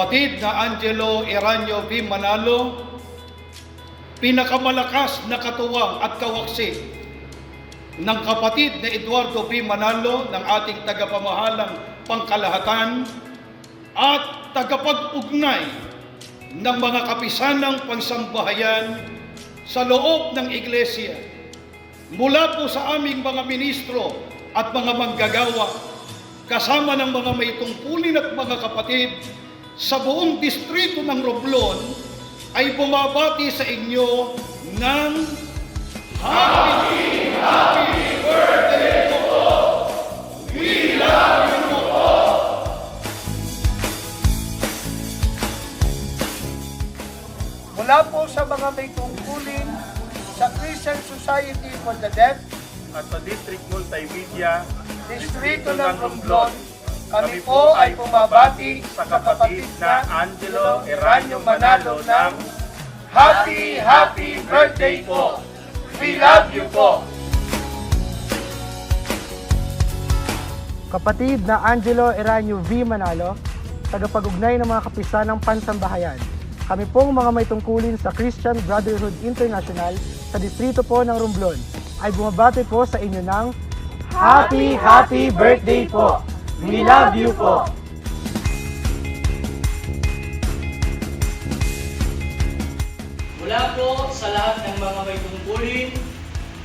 kapatid na Angelo Eranio V. Manalo, pinakamalakas na katuwang at kawaksi ng kapatid na Eduardo P. Manalo ng ating tagapamahalang pangkalahatan at tagapag-ugnay ng mga kapisanang pansambahayan sa loob ng iglesia mula po sa aming mga ministro at mga manggagawa kasama ng mga may tungkulin at mga kapatid sa buong distrito ng Romblon ay bumabati sa inyo ng Happy, Happy Birthday po! We love you po! Mula po sa mga may tungkulin sa Christian Society for the Deaf, at sa District Multimedia, Distrito ng Romblon, kami po ay pumabati sa kapatid na Angelo Eranio Manalo ng Happy, Happy Birthday po! We love you po! Kapatid na Angelo Eranio V. Manalo, tagapag-ugnay ng mga kapisan ng pansambahayan. Kami pong mga may tungkulin sa Christian Brotherhood International sa distrito po ng Romblon ay bumabati po sa inyo ng Happy, Happy Birthday po! We love you po! Mula po sa lahat ng mga may tungkulin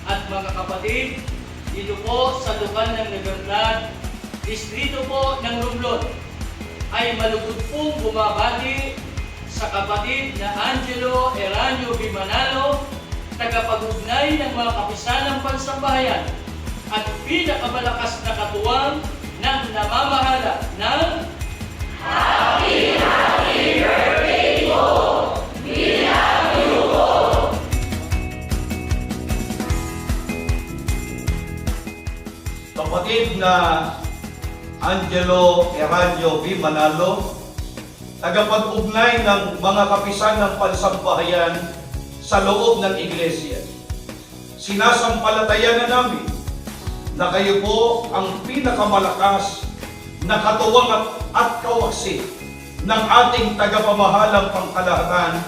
at mga kapatid dito po sa lugar ng Libertad, distrito po ng Romblon ay malugod pong bumabati sa kapatid na Angelo Eranio Bimanalo, tagapag-ugnay ng mga kapisanang pansambahayan at pinakamalakas na katuwang ng ng kapatid na Angelo Eranio V. Manalo, tagapag-ugnay ng mga kapisan ng pansambahayan sa loob ng iglesia. Sinasampalatayan na namin na kayo po ang pinakamalakas na katuwang at, at kawaksi ng ating tagapamahalang pangkalahatan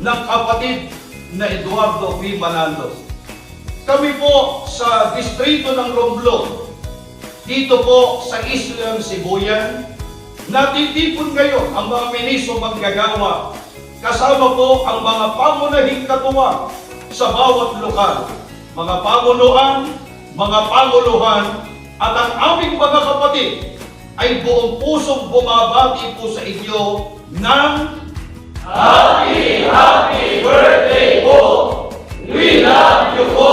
ng kapatid na Eduardo V. Manalo. Kami po sa distrito ng Romblon, dito po sa Islang Sibuyan, natitipon ngayon ang mga ministro manggagawa, kasama po ang mga pangunahing katuwang sa bawat lokal, mga pamunuan, mga panguluhan, at ang aming mga kapatid ay buong pusong bumabati po sa inyo ng Happy, Happy Birthday po! We love you po!